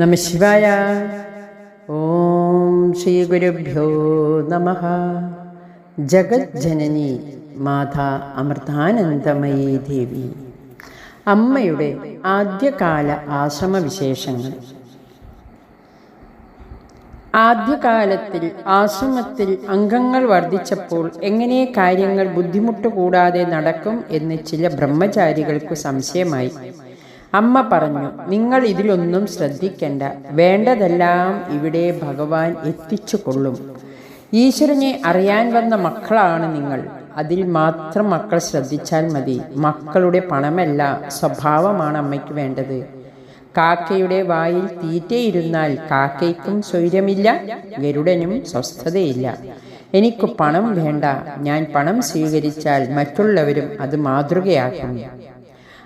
നമ ശിവായ. ഓം ശ്രീ ഗുരുഭ്യോ നമ. ജഗജ്ജനനി മാതാ അമൃതാനന്ദമയീ ദേവി. അമ്മയുടെ ആദ്യകാല ആശ്രമവിശേഷങ്ങൾ. ആദ്യകാലത്തിൽ ആശ്രമത്തിൽ അംഗങ്ങൾ വർദ്ധിച്ചപ്പോൾ എങ്ങനെ കാര്യങ്ങൾ ബുദ്ധിമുട്ട് കൂടാതെ നടക്കും എന്ന് ചില ബ്രഹ്മചാരികൾക്ക് സംശയമായി. അമ്മ പറഞ്ഞു നിങ്ങൾ ഇതിലൊന്നും ശ്രദ്ധിക്കേണ്ട. വേണ്ടതെല്ലാം ഇവിടെ ഭഗവാൻ എത്തിച്ചു കൊള്ളും ഈശ്വരനെ അറിയാൻ വന്ന മക്കളാണ് നിങ്ങൾ. അതിൽ മാത്രം മക്കൾ ശ്രദ്ധിച്ചാൽ മതി. മക്കളുടെ പണമല്ല സ്വഭാവമാണ് അമ്മയ്ക്ക് വേണ്ടത്. കാക്കയുടെ വായിൽ തീറ്റയിരുന്നാൽ കാക്കയ്ക്കും സ്വൈര്യമില്ല ഗരുഡനും സ്വസ്ഥതയില്ല. എനിക്ക് പണം വേണ്ട. ഞാൻ പണം സ്വീകരിച്ചാൽ മറ്റുള്ളവരും അത് മാതൃകയാക്കും.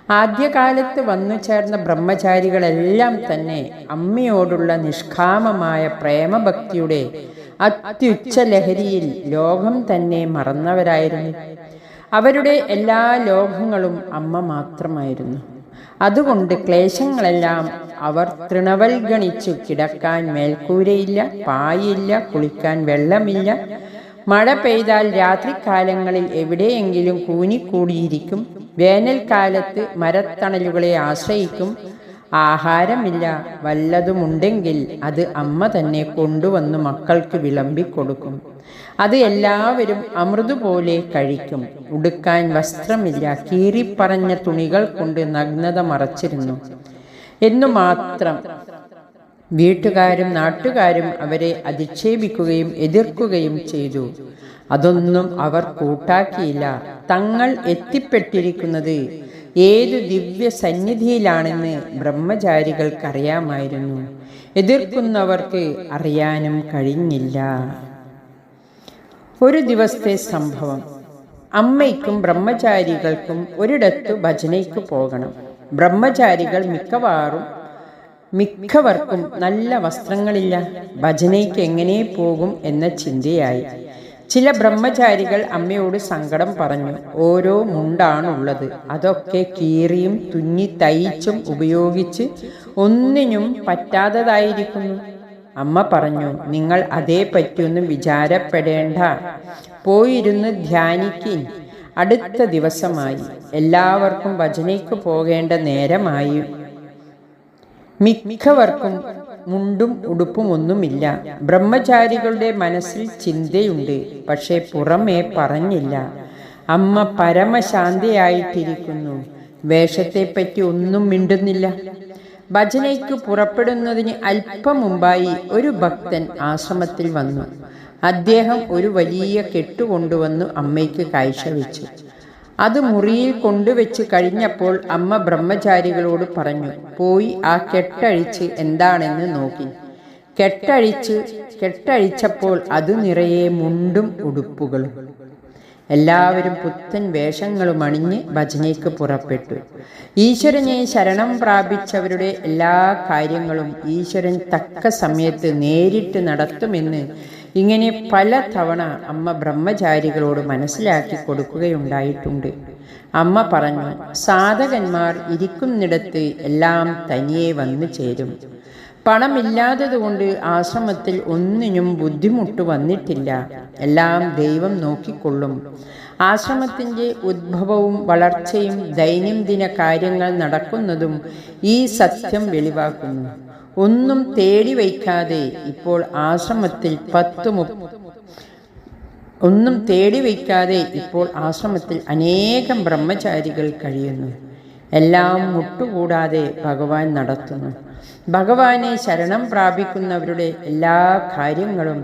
ആദ്യകാലത്ത് വന്നു ചേർന്ന ബ്രഹ്മചാരികളെല്ലാം തന്നെ അമ്മയോടുള്ള നിഷ്കാമമായ പ്രേമഭക്തിയുടെ അത്യുച്ച ലഹരിയിൽ ലോകം തന്നെ മറന്നവരായിരുന്നു. അവരുടെ എല്ലാ ലോകങ്ങളും അമ്മ മാത്രമായിരുന്നു. അതുകൊണ്ട് ക്ലേശങ്ങളെല്ലാം അവർ തൃണവൽഗണിച്ചു. കിടക്കാൻ മേൽക്കൂരയില്ല പായില്ല കുളിക്കാൻ വെള്ളമില്ല. മഴ പെയ്താൽ രാത്രികാലങ്ങളിൽ എവിടെയെങ്കിലും കൂനിക്കൂടിയിരിക്കും. വേനൽക്കാലത്ത് മരത്തണലുകളെ ആശ്രയിക്കും. ആഹാരമില്ല. വല്ലതുമുണ്ടെങ്കിൽ അത് അമ്മ തന്നെ കൊണ്ടുവന്ന് മക്കൾക്ക് വിളമ്പിക്കൊടുക്കും. അത് എല്ലാവരും അമൃതുപോലെ കഴിക്കും. ഉടുക്കാൻ വസ്ത്രമില്ല. കീറിപ്പറഞ്ഞ തുണികൾ കൊണ്ട് നഗ്നത മറച്ചിരുന്നു. എന്നു മാത്രം. വീട്ടുകാരും നാട്ടുകാരും അവരെ അധിക്ഷേപിക്കുകയും എതിർക്കുകയും ചെയ്തു. അതൊന്നും അവർ കൂട്ടാക്കിയില്ല. തങ്ങൾ എത്തിപ്പെട്ടിരിക്കുന്നത് ഏതു ദിവ്യ സന്നിധിയിലാണെന്ന് ബ്രഹ്മചാരികൾക്കറിയാമായിരുന്നു. എതിർക്കുന്നവർക്ക് അറിയാനും കഴിഞ്ഞില്ല. ഒരു ദിവസത്തെ സംഭവം. അമ്മയ്ക്കും ബ്രഹ്മചാരികൾക്കും ഒരിടത്തു ഭജനയ്ക്ക് പോകണം. ബ്രഹ്മചാരികൾ മിക്കവാറും മിക്കവർക്കും നല്ല വസ്ത്രങ്ങളില്ല. ഭജനയ്ക്ക് എങ്ങനെ പോകും എന്ന ചിന്തയായി. ചില ബ്രഹ്മചാരികൾ അമ്മയോട് സങ്കടം പറഞ്ഞു ഓരോ മുണ്ടാണുള്ളത്. അതൊക്കെ കീറിയും തുന്നി തയ്ച്ചും ഉപയോഗിച്ച് ഒന്നിനും പറ്റാത്തതായിരിക്കുന്നു. അമ്മ പറഞ്ഞു നിങ്ങൾ അതേ പറ്റിയൊന്നും വിചാരപ്പെടേണ്ട. പോയിരുന്ന് ധ്യാനിക്കി അടുത്ത ദിവസമായി. എല്ലാവർക്കും ഭജനയ്ക്ക് പോകേണ്ട നേരമായി. മിക്കവർക്കും മുണ്ടും ഉടുപ്പും ഒന്നുമില്ല. ബ്രഹ്മചാരികളുടെ മനസ്സിൽ ചിന്തയുണ്ട് പക്ഷേ പുറമേ പറഞ്ഞില്ല. അമ്മ പരമശാന്തിയായിട്ടിരിക്കുന്നു. വേഷത്തെപ്പറ്റി ഒന്നും മിണ്ടുന്നില്ല. ഭജനയ്ക്ക് പുറപ്പെടുന്നതിന് അല്പം മുമ്പായി ഒരു ഭക്തൻ ആശ്രമത്തിൽ വന്നു. അദ്ദേഹം ഒരു വലിയ കെട്ടുകൊണ്ടുവന്നു അമ്മയ്ക്ക് കാഴ്ചവെച്ചു. അത് മുറിയിൽ കൊണ്ടുവച്ച് കഴിഞ്ഞപ്പോൾ അമ്മ ബ്രഹ്മചാരികളോട് പറഞ്ഞു പോയി ആ കെട്ടഴിച്ച് എന്താണെന്ന് നോക്കി. കെട്ടഴിച്ച് കെട്ടഴിച്ചപ്പോൾ അത് നിറയെ മുണ്ടും ഉടുപ്പുകളും. എല്ലാവരും പുത്തൻ വേഷങ്ങളും അണിഞ്ഞ് ഭജനയ്ക്ക് പുറപ്പെട്ടു. ഈശ്വരനെ ശരണം പ്രാപിച്ചവരുടെ എല്ലാ കാര്യങ്ങളും ഈശ്വരൻ തക്ക സമയത്ത് നേരിട്ട് നടത്തുമെന്ന് ഇങ്ങനെ പല തവണ അമ്മ ബ്രഹ്മചാരികളോട് മനസ്സിലാക്കി കൊടുക്കുകയുണ്ടായിട്ടുണ്ട്. അമ്മ പറഞ്ഞു സാധകന്മാർ ഇരിക്കുന്നിടത്ത് എല്ലാം തനിയെ വന്നു ചേരും. പണമില്ലാത്തതുകൊണ്ട് ആശ്രമത്തിൽ ഒന്നിനും ബുദ്ധിമുട്ട് വന്നിട്ടില്ല. എല്ലാം ദൈവം നോക്കിക്കൊള്ളും. ആശ്രമത്തിന്റെ ഉദ്ഭവവും വളർച്ചയും ദൈനംദിന കാര്യങ്ങൾ നടക്കുന്നതും ഈ സത്യം വെളിവാക്കുന്നു. ഒന്നും തേടി വയ്ക്കാതെ ഇപ്പോൾ ആശ്രമത്തിൽ പത്ത് ഒന്നും തേടി വയ്ക്കാതെ ഇപ്പോൾ ആശ്രമത്തിൽ അനേകം ബ്രഹ്മചാരികൾ കഴിയുന്നു. എല്ലാം മുട്ടുകൂടാതെ ഭഗവാൻ നടത്തുന്നു. ഭഗവാനെ ശരണം പ്രാപിക്കുന്നവരുടെ എല്ലാ കാര്യങ്ങളും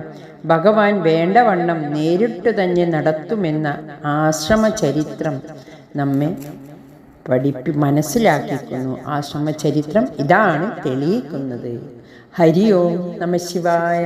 ഭഗവാൻ വേണ്ടവണ്ണം നേരിട്ട് തന്നെ നടത്തുമെന്ന ആശ്രമ ചരിത്രം നമ്മെ പഠിപ്പി മനസ്സിലാക്കിക്കുന്നു. ആശ്രമ ചരിത്രം ഇതാണ് തെളിയിക്കുന്നത്. ഹരി ഓം നമ ശിവായ.